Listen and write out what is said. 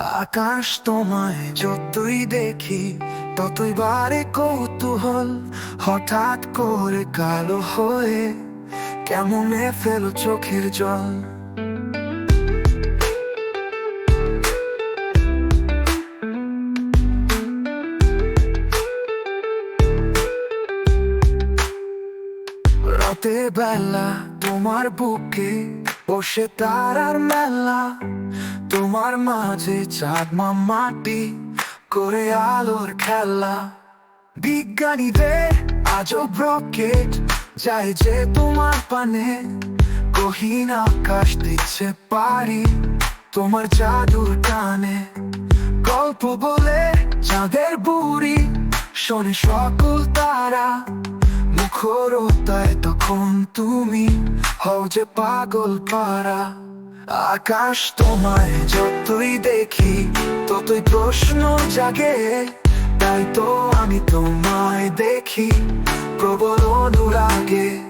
আকাশ তোমায় যতই দেখি, ততই বারে কৌতূহল। হঠাৎ করে কালো হয়ে কেমনে ফেল চোখের জল? রাতে বেলা তোমার বুকে বসে তারার মেলা। তোমার মাঝে চাঁদ মা মাটি করে আলোর খেলা। বিজ্ঞানীদের আজব রকেট যায় যে তোমার পানে। গহীন আকাশ দিচ্ছে পারি তোমার জাদুর টানে। গল্প বলে চাঁদের বুড়ি শোনে সকল তারা। মুখরতায় তখন তুমি হও যে পাগল পারা আকাশ তোমায় যতই দেখি ততই প্রশ্ন জাগে। তাই তো আমি তোমায় দেখি প্রবল অনুরাগে।